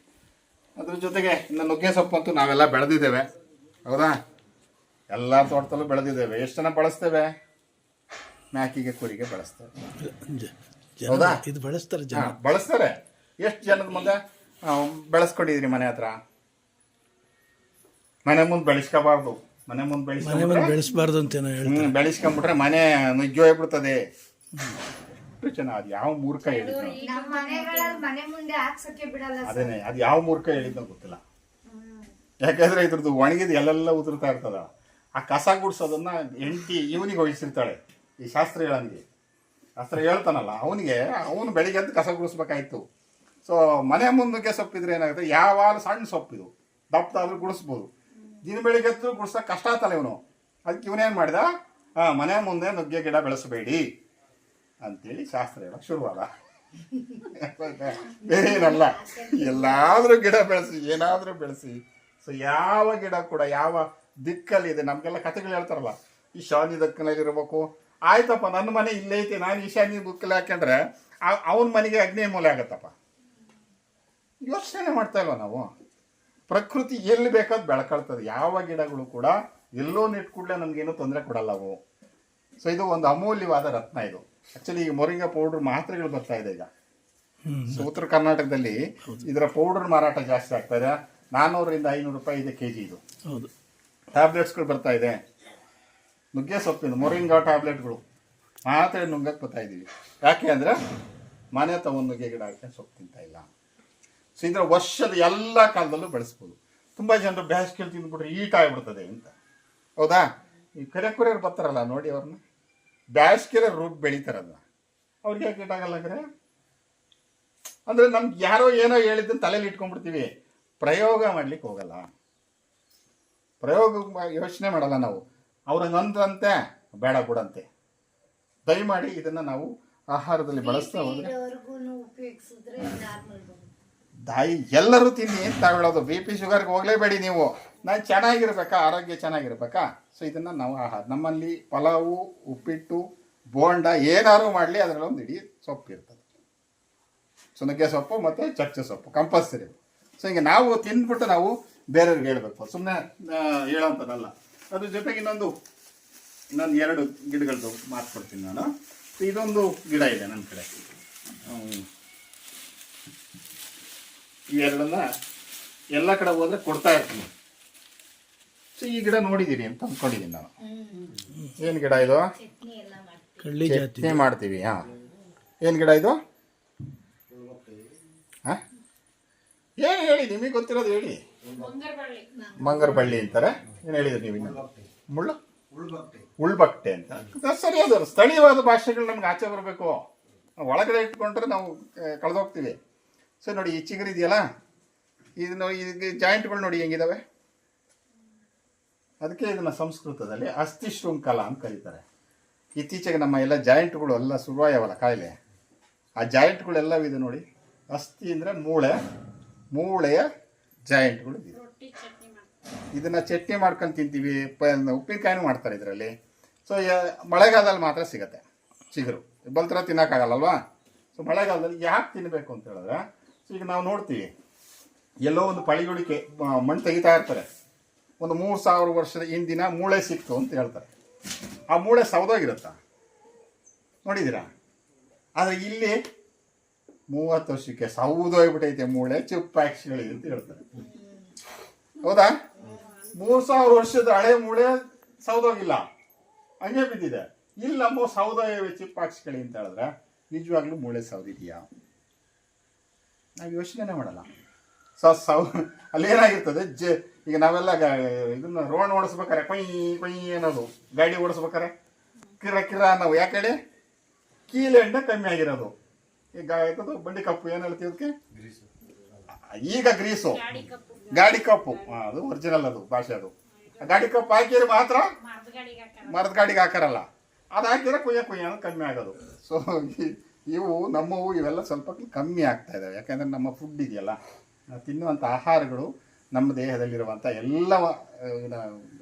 ಅದ್ರ ಜೊತೆಗೆ ಇನ್ನು ನುಗ್ಗೆ ಸೊಪ್ಪು ಅಂತೂ ನಾವೆಲ್ಲ ಬೆಳೆದಿದ್ದೇವೆ. ಹೌದಾ? ಎಲ್ಲ ತೋಟದಲ್ಲೂ ಬೆಳೆದಿದ್ದೇವೆ. ಎಷ್ಟು ಜನ ಬಳಸ್ತೇವೆ? ಮ್ಯಾಕಿಗೆ ಕುರಿಗೆ ಬಳಸ್ತೇವೆ. ಹೌದಾ? ಇದು ಬಳಸ್ತಾರೆ ಜನ. ಬಳಸ್ತಾರೆ. ಎಷ್ಟು ಜನದ ಮುಂದೆ? ಬೆಳೆಸ್ಕೊಂಡಿದ್ರಿ ಮನೆ ಹತ್ರ? ಮನೆ ಮುಂದೆ ಬೆಳೆಸ್ಕೋಬಾರ್ದು. ಮನೆ ಮುಂದೆ ಬೆಳೆಸ್ ಬೆಳೆಸ್ಬಾರ್ದು ಅಂತ ಬೆಳೆಸ್ಕೊಂಬಿಟ್ರೆ ಮನೆ ನುಗ್ಗಿ ಹೋಗ್ಬಿಡ್ತದೆ. ಎಷ್ಟು ಜನ ಅದು ಯಾವ ಮೂರ್ಖ ಹೇಳಿದ್ ನಾವು ನಮ್ಮ. ಅದೇನೆ ಅದು ಯಾವ ಮೂರ್ಖ ಹೇಳಿದ್ನೋ ಗೊತ್ತಿಲ್ಲ ಯಾಕಂದ್ರೆ ಇದ್ರದ್ದು ಒಣಗಿದ ಎಲ್ಲೆಲ್ಲ ಉದುರ್ತಾ ಇರ್ತದ ಆ ಕಸ ಗುಡ್ಸೋದನ್ನ ಎಂಟಿ ಇವನಿಗೆ ವಹಿಸಿರ್ತಾಳೆ ಈ ಶಾಸ್ತ್ರಿಗಳನಿಗೆ ಶಾಸ್ತ್ರ ಹೇಳ್ತಾನಲ್ಲ ಅವನಿಗೆ ಅವನು ಬೆಳಿಗ್ಗೆ ಅಂತ ಕಸ ಗುಡಿಸ್ಬೇಕಾಯ್ತು ಸೊ ಮನೆ ಮುಂದಕ್ಕೆ ಸೊಪ್ಪಿದ್ರೆ ಏನಾಗುತ್ತೆ ಯಾವಾಗ ಸಣ್ಣ ಸೊಪ್ಪಿದು ದಪ್ಪದಾದ್ರೂ ಗುಡಿಸ್ಬೋದು ದಿನ ಬೆಳಿಗ್ಗೆ ಎದ್ದು ಕಷ್ಟ ಆತಲ್ಲ ಇವನು ಅದಕ್ಕೆ ಇವನೇನು ಮಾಡಿದ ಆ, ಮನೆ ಮುಂದೆ ನುಗ್ಗೆ ಗಿಡ ಬೆಳೆಸಬೇಡಿ ಅಂತೇಳಿ ಶಾಸ್ತ್ರ ಹೇಳೋಕೆ ಶುರುವಾದ ಏನಲ್ಲ ಎಲ್ಲಾದರೂ ಗಿಡ ಬೆಳೆಸಿ, ಏನಾದರೂ ಬೆಳೆಸಿ. ಸೊ ಯಾವ ಗಿಡ ಕೂಡ, ಯಾವ ದಿಕ್ಕಲ್ಲಿ ಇದೆ, ನಮಗೆಲ್ಲ ಕಥೆಗಳು ಹೇಳ್ತಾರಲ್ಲ ಈಶಾನ್ಯ ದಕ್ಕನಲ್ಲಿ ಇರಬೇಕು ಆಯ್ತಪ್ಪ, ನನ್ನ ಮನೆ ಇಲ್ಲೇ ಐತಿ, ನಾನು ಈಶಾನ್ಯ ದಿಕ್ಕಲ್ಲಿ ಹಾಕೊಂಡ್ರೆ ಅವನ ಮನೆಗೆ ಅಗ್ನಿ ಮೂಲೆ ಆಗತ್ತಪ್ಪ. ಯೋಚನೆ ಮಾಡ್ತಾ ಇಲ್ವ ನಾವು? ಪ್ರಕೃತಿ ಎಲ್ಲಿ ಬೇಕಾದ್ ಬೆಳ್ಕೊಳ್ತದೆ. ಯಾವ ಗಿಡಗಳು ಕೂಡ ಎಲ್ಲೋ ನೆಟ್ ಕೂಡಲೇ ನಮಗೇನು ತೊಂದರೆ ಕೊಡಲ್ಲ ಅವು. ಸೊ ಇದು ಒಂದು ಅಮೂಲ್ಯವಾದ ರತ್ನ ಇದು. ಆಕ್ಚುಲಿ ಈಗ ಮೊರಿಂಗಾ ಪೌಡರ್ ಮಾತ್ರೆಗಳು ಬರ್ತಾ ಇದೆ ಈಗ. ಸೊ ಉತ್ತರ ಕರ್ನಾಟಕದಲ್ಲಿ ಇದರ ಪೌಡರ್ ಮಾರಾಟ ಜಾಸ್ತಿ ಆಗ್ತಾ ಇದೆ. ನಾನ್ನೂರರಿಂದ ಐನೂರು ರೂಪಾಯಿ ಇದೆ ಕೆ ಜಿ ಇದು. ಹೌದು. ಟ್ಯಾಬ್ಲೆಟ್ಸ್ಗಳು ಬರ್ತಾ ಇದೆ. ನುಗ್ಗೆ ಸೊಪ್ಪಿನ ಮೊರಿಂಗಾ ಟ್ಯಾಬ್ಲೆಟ್ಗಳು ಮಾತ್ರೆ ನುಂಗಕ್ಕೆ ಬರ್ತಾ ಇದ್ದೀವಿ ಯಾಕೆ ಅಂದರೆ ಮನೆ ತಗೊಂಡು ನುಗ್ಗೆ ಗಿಡ ಹಾಕಿ ಸೊಪ್ಪು ತಿಂತಾ ಇಲ್ಲ. ಸೊ ಇದರ ವರ್ಷದ ಎಲ್ಲ ಕಾಲದಲ್ಲೂ ಬೆಳೆಸ್ಬೋದು. ತುಂಬ ಜನರು ಬೇಸಿಗೆಯಲ್ಲಿ ತಿಂದ್ಬಿಟ್ರೆ ಈಟ್ ಆಗಿಬಿಡ್ತದೆ ಅಂತ. ಹೌದಾ? ಈ ಕರೆಕುರಿಯರು ಬರ್ತಾರಲ್ಲ ನೋಡಿ ಅವ್ರನ್ನ. ಬೇಸಿಗೆಲೆ ರೂಪ ಬೆಳೀತಾರಲ್ಲ. ಅವ್ರಿಗೆ ಯಾಕೆ ಆಗಲ್ಲ ಅಂದ್ರೆ ಅಂದರೆ ನಮ್ಗೆ ಯಾರೋ ಏನೋ ಹೇಳಿದ್ದನ್ನು ತಲೆಯಲ್ಲಿ ಇಟ್ಕೊಂಡ್ಬಿಡ್ತೀವಿ. ಪ್ರಯೋಗ ಮಾಡ್ಲಿಕ್ಕೆ ಹೋಗಲ್ಲ. ಪ್ರಯೋಗ ಯೋಚನೆ ಮಾಡಲ್ಲ ನಾವು. ಅವ್ರಂಗೆ ಅಂದ್ರಂತೆ ಬೇಡ ಬಿಡಂತೆ. ದಯಮಾಡಿ ಇದನ್ನು ನಾವು ಆಹಾರದಲ್ಲಿ ಬಳಸ್ತಾ ಹೋದ್ರೆ ದಾಯಿ ಎಲ್ಲರೂ ತಿನ್ನಿ ಅಂತ ಹೇಳೋದು ಬಿ ಪಿ ಶುಗರ್ಗೆ ಹೋಗಲೇಬೇಡಿ ನೀವು. ನಾನು ಚೆನ್ನಾಗಿರ್ಬೇಕಾ, ಆರೋಗ್ಯ ಚೆನ್ನಾಗಿರ್ಬೇಕಾ? ಸೊ ಇದನ್ನು ನಾವು ಆಹಾರ. ನಮ್ಮಲ್ಲಿ ಪಲಾವು, ಉಪ್ಪಿಟ್ಟು, ಬೋಂಡ ಏನಾದ್ರು ಮಾಡಲಿ ಅದರಲ್ಲಿ ಒಂದು ಇಡೀ ಸೊಪ್ಪು ಇರ್ತದೆ. ಸುನಗ್ಗೆ ಸೊಪ್ಪು ಮತ್ತು ಚಚ್ಚೆ ಸೊಪ್ಪು ಕಂಪಲ್ಸರಿ ಸೊ ಹಿಂಗೆ ನಾವು ತಿಂದ್ಬಿಟ್ಟು ನಾವು ಬೇರೆಯವ್ರಿಗೆ ಹೇಳಬೇಕು. ಸುಮ್ಮನೆ ಹೇಳೋಂಥದ್ದಲ್ಲ ಅದ್ರ ಜೊತೆಗೆ ಇನ್ನೊಂದು ಇನ್ನೊಂದು ಎರಡು ಗಿಡಗಳದ್ದು ಮಾತು ಕೊಡ್ತೀನಿ ನಾನು ಇದೊಂದು ಗಿಡ ಇದೆ ನನ್ನ ಕಡೆ. ಈ ಎರಡನ್ನ ಎಲ್ಲ ಕಡೆ ಹೋದ್ರೆ ಕೊಡ್ತಾ ಇರ್ತೀನಿ. ಸೊ ಈ ಗಿಡ ನೋಡಿದ್ದೀನಿ ಅಂತ ಅಂದ್ಕೊಂಡಿದ್ದೀನಿ ನಾನು. ಏನು ಗಿಡ ಇದು? ಚಟ್ನಿ ಎಲ್ಲ ಮಾಡ್ತೀವಿ. ಕಳ್ಳಿ ಜಾತಿ ಚಟ್ನಿ ಮಾಡ್ತೀವಿ ಹಾಂ. ಏನು ಗಿಡ ಇದು? ಹಾಂ? ಏನು ಹೇಳಿ ನಿಮಗೆ ಗೊತ್ತಿರೋದು ಹೇಳಿ. ಮಂಗರ್ ಬಳ್ಳಿ ಅಂತಾರೆ. ಏನು ಹೇಳಿದ್ರಿ ನೀವು ಇನ್ನು? ಮುಳ್ಳು? ಉಳ್ಬಕ್ಟೆ ಅಂತ. ಅದು ಸರಿ ಅದು ಸ್ಥಳೀಯವಾದ ಭಾಷೆಗಳು ನಮ್ಗೆ ಆಚೆ ಬರಬೇಕು. ಒಳಗಡೆ ಇಟ್ಕೊಂಡ್ರೆ ನಾವು ಕಳೆದೋಗ್ತೀವಿ. ಸೊ ನೋಡಿ ಈ ಚಿಗುರಿದೆಯಲ್ಲ ಇದನ್ನ ಇದಕ್ಕೆ ಜಾಯಿಂಟ್ಗಳು ನೋಡಿ ಹೆಂಗಿದಾವೆ? ಅದಕ್ಕೆ ಇದನ್ನ ಸಂಸ್ಕೃತದಲ್ಲಿ ಅಸ್ಥಿ ಶೃಂಖಲ ಅಂತ ಕರೀತಾರೆ. ಇತ್ತೀಚೆಗೆ ನಮ್ಮ ಎಲ್ಲ ಜಾಯಿಂಟ್ಗಳು ಎಲ್ಲ ಶುರುವಾಯವಲ್ಲ ಕಾಯಿಲೆ. ಆ ಜಾಯಿಂಟ್ಗಳೆಲ್ಲವಿದೆ ನೋಡಿ. ಅಸ್ಥಿ ಅಂದರೆ ಮೂಳೆ ಮೂಳೆಯ ಜಾಯಿಂಟ್ಗಳು ಇದೆ. ಇದನ್ನು ಚಟ್ನಿ ಮಾಡ್ಕೊಂಡು ತಿಂತೀವಿ ಪ ಉಪ್ಪಿನಕಾಯಿನೂ ಮಾಡ್ತಾರೆ ಇದರಲ್ಲಿ. ಸೊ ಮಳೆಗಾಲದಲ್ಲಿ ಮಾತ್ರ ಸಿಗುತ್ತೆ ಚಿಗುರು. ಬಲ್ತರ ತಿನ್ನೋಕ್ಕಾಗಲ್ಲಲ್ವಾ? ಸೊ ಮಳೆಗಾಲದಲ್ಲಿ ಯಾಕೆ ತಿನ್ನಬೇಕು ಅಂತ ಹೇಳಿದ್ರೆ ಸೊ ಈಗ ನಾವು ನೋಡ್ತೀವಿ ಎಲ್ಲೋ ಒಂದು ಪಳಿಗುಳಿಕೆ ಮಣ್ಣು ತೆಗಿತಾ ಇರ್ತಾರೆ. ಒಂದು ಮೂರು ಸಾವಿರ ವರ್ಷದ ಹಿಂದಿನ ಮೂಳೆ ಸಿಕ್ತು ಅಂತ ಹೇಳ್ತಾರೆ. ಆ ಮೂಳೆ ಸೌದೋಗಿರುತ್ತಾ ನೋಡಿದ್ದೀರಾ? ಆದರೆ ಇಲ್ಲಿ ಮೂವತ್ತು ವರ್ಷಕ್ಕೆ ಸೌದೋಗ್ಬಿಟ್ಟೈತೆ ಮೂಳೆ ಚಿಪ್ಪಾಕ್ಷಿಗಳಿದೆ ಅಂತ ಹೇಳ್ತಾರೆ. ಹೌದಾ? ಮೂರ್ ಸಾವಿರ ವರ್ಷದ ಹಳೆ ಮೂಳೆ ಸೌದೋಗಿಲ್ಲ ಹಂಗೆ ಬಿದ್ದಿದೆ. ಇಲ್ಲ ನಮ್ಮ ಸೌದೋಯ ಚಿಪ್ಪಾಕ್ಷಿಗಳಿ ಅಂತ ಹೇಳಿದ್ರೆ ನಿಜವಾಗ್ಲೂ ಮೂಳೆ ಸೌದಿದೆಯಾ ನಾವು ಯೋಚನೆ ಮಾಡಲ್ಲ. ಸೊ ಸೌ ಅಲ್ಲಿ ಏನಾಗಿರ್ತದೆ ಜ ಈಗ ನಾವೆಲ್ಲ ಗ- ಇದನ್ನ ರೋಣ ಓಡಿಸ್ಬೇಕಾರೆ ಕೊಯ್ ಕೊಯ್ ಅನ್ನೋದು. ಗಾಡಿ ಓಡಿಸ್ಬೇಕಾರೆ ಕಿರ ಕಿರ ನಾವು ಯಾಕಡೆ ಹೇಳಿ? ಕೀಲೆಂಡ ಕಮ್ಮಿ ಆಗಿರೋದು. ಈಗ ಬಂಡಿ ಕಪ್ಪು ಏನು ಹೇಳ್ತೀವಿ ಅದಕ್ಕೆ? ಈಗ ಗ್ರೀಸು. ಗಾಡಿ ಕಪ್ಪು. ಗಾಡಿ ಕಪ್ಪು. ಅದು ಒರಿಜಿನಲ್ ಅದು ಭಾಷೆ ಅದು. ಗಾಡಿ ಕಪ್ಪು ಹಾಕಿದ್ರೆ ಮಾತ್ರ ಮರದ ಗಾಡಿಗೆ ಹಾಕಾರಲ್ಲ. ಅದು ಹಾಕಿದ್ರೆ ಕುಯ್ಯ ಕುಯ್ಯ ಅನ್ನೋದು ಕಮ್ಮಿ ಆಗೋದು. ಸೊ ಇವು ನಮ್ಮವು ಇವೆಲ್ಲ ಸ್ವಲ್ಪ ಕಮ್ಮಿ ಆಗ್ತಾ ಇದಾವೆ. ಯಾಕಂದ್ರೆ ನಮ್ಮ ಫುಡ್ ಇದೆಯಲ್ಲ. ನಾವು ತಿನ್ನುವಂಥ ಆಹಾರಗಳು ನಮ್ಮ ದೇಹದಲ್ಲಿರುವಂಥ ಎಲ್ಲ